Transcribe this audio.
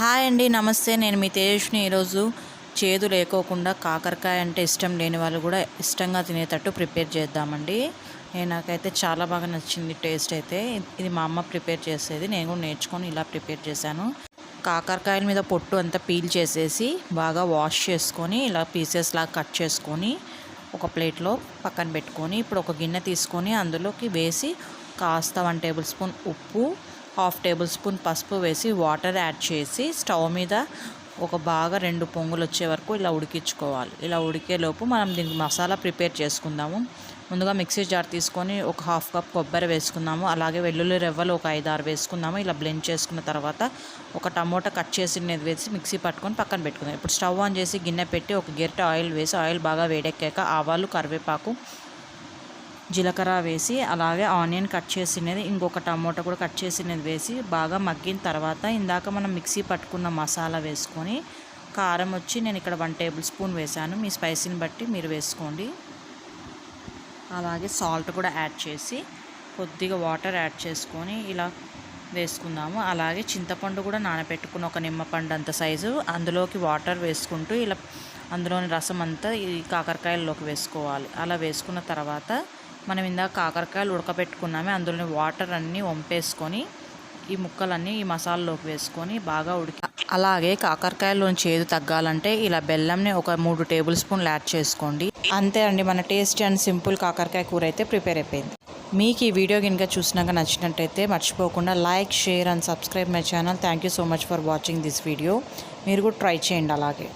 Hi అండి నమస్తే. నేను మీ తేజస్ని ఈరోజు చేదు లేకోకుండా కాకరకాయ అంటే ఇష్టం లేని వాళ్ళు కూడా ఇష్టంగా తినేటట్టు ప్రిపేర్ చేద్దామండి. నేను నాకైతే చాలా బాగా నచ్చింది టేస్ట్ అయితే. ఇది మా అమ్మ ప్రిపేర్ చేసేది. నేను కూడా నేర్చుకొని ఇలా ప్రిపేర్ చేశాను. కాకరకాయల మీద పొట్టు అంతా పీల్ చేసేసి బాగా వాష్ చేసుకొని ఇలా పీసెస్ లాగా కట్ చేసుకొని ఒక ప్లేట్లో పక్కన పెట్టుకొని ఇప్పుడు ఒక గిన్నె తీసుకొని అందులోకి వేసి కాస్త వన్ టేబుల్ స్పూన్ ఉప్పు హాఫ్ టేబుల్ స్పూన్ పసుపు వేసి వాటర్ యాడ్ చేసి స్టవ్ మీద ఒక బాగా రెండు పొంగులు వచ్చే వరకు ఇలా ఉడికించుకోవాలి. ఇలా ఉడికేలోపు మనం దీనికి మసాలా ప్రిపేర్ చేసుకుందాము. ముందుగా మిక్సీ జార్ తీసుకొని ఒక హాఫ్ కప్ కొబ్బరి వేసుకుందాము. అలాగే వెల్లుల్లి రెవ్వలు ఒక ఐదు ఆరు వేసుకుందాము. ఇలా బ్లెండ్ చేసుకున్న తర్వాత ఒక టమోటా కట్ చేసినది వేసి మిక్సీ పట్టుకొని పక్కన పెట్టుకుందాం. ఇప్పుడు స్టవ్ ఆన్ చేసి గిన్నె పెట్టి ఒక గిరిట ఆయిల్ వేసి ఆయిల్ బాగా వేడెక్కాక ఆవాలు కరివేపాకు జీలకర్ర వేసి అలాగే ఆనియన్ కట్ చేసినది ఇంకొక టమోటా కూడా కట్ చేసినది వేసి బాగా మగ్గిన తర్వాత ఇందాక మనం మిక్సీ పట్టుకున్న మసాలా వేసుకొని కారం వచ్చి నేను ఇక్కడ వన్ టేబుల్ స్పూన్ వేసాను మీ స్పైసీని బట్టి మీరు వేసుకోండి. అలాగే సాల్ట్ కూడా యాడ్ చేసి కొద్దిగా వాటర్ యాడ్ చేసుకొని ఇలా వేసుకుందాము. అలాగే చింతపండు కూడా నానబెట్టుకుని ఒక నిమ్మపండు అంత సైజు అందులోకి వాటర్ వేసుకుంటూ ఇలా అందులోని రసం అంతా ఈ కాకరకాయల్లోకి వేసుకోవాలి. అలా వేసుకున్న తర్వాత మనం ఇందాక కాకరకాయలు ఉడకబెట్టుకున్నామే అందులోని వాటర్ అన్నీ వంపేసుకొని ఈ ముక్కలన్నీ ఈ మసాలాలోకి వేసుకొని బాగా ఉడికి అలాగే కాకరకాయలోని చేదు తగ్గాలంటే ఇలా బెల్లంని ఒక మూడు టేబుల్ స్పూన్లు యాడ్ చేసుకోండి. అంతే అండి మన టేస్టీ అండ్ సింపుల్ కాకరకాయ కూర అయితే ప్రిపేర్ అయిపోయింది. మీకు ఈ వీడియో కనుక చూసినాక నచ్చినట్టయితే మర్చిపోకుండా like share and subscribe my channel. Thank you so much for watching this video. మీరు కూడా ట్రై చేయండి అలాగే.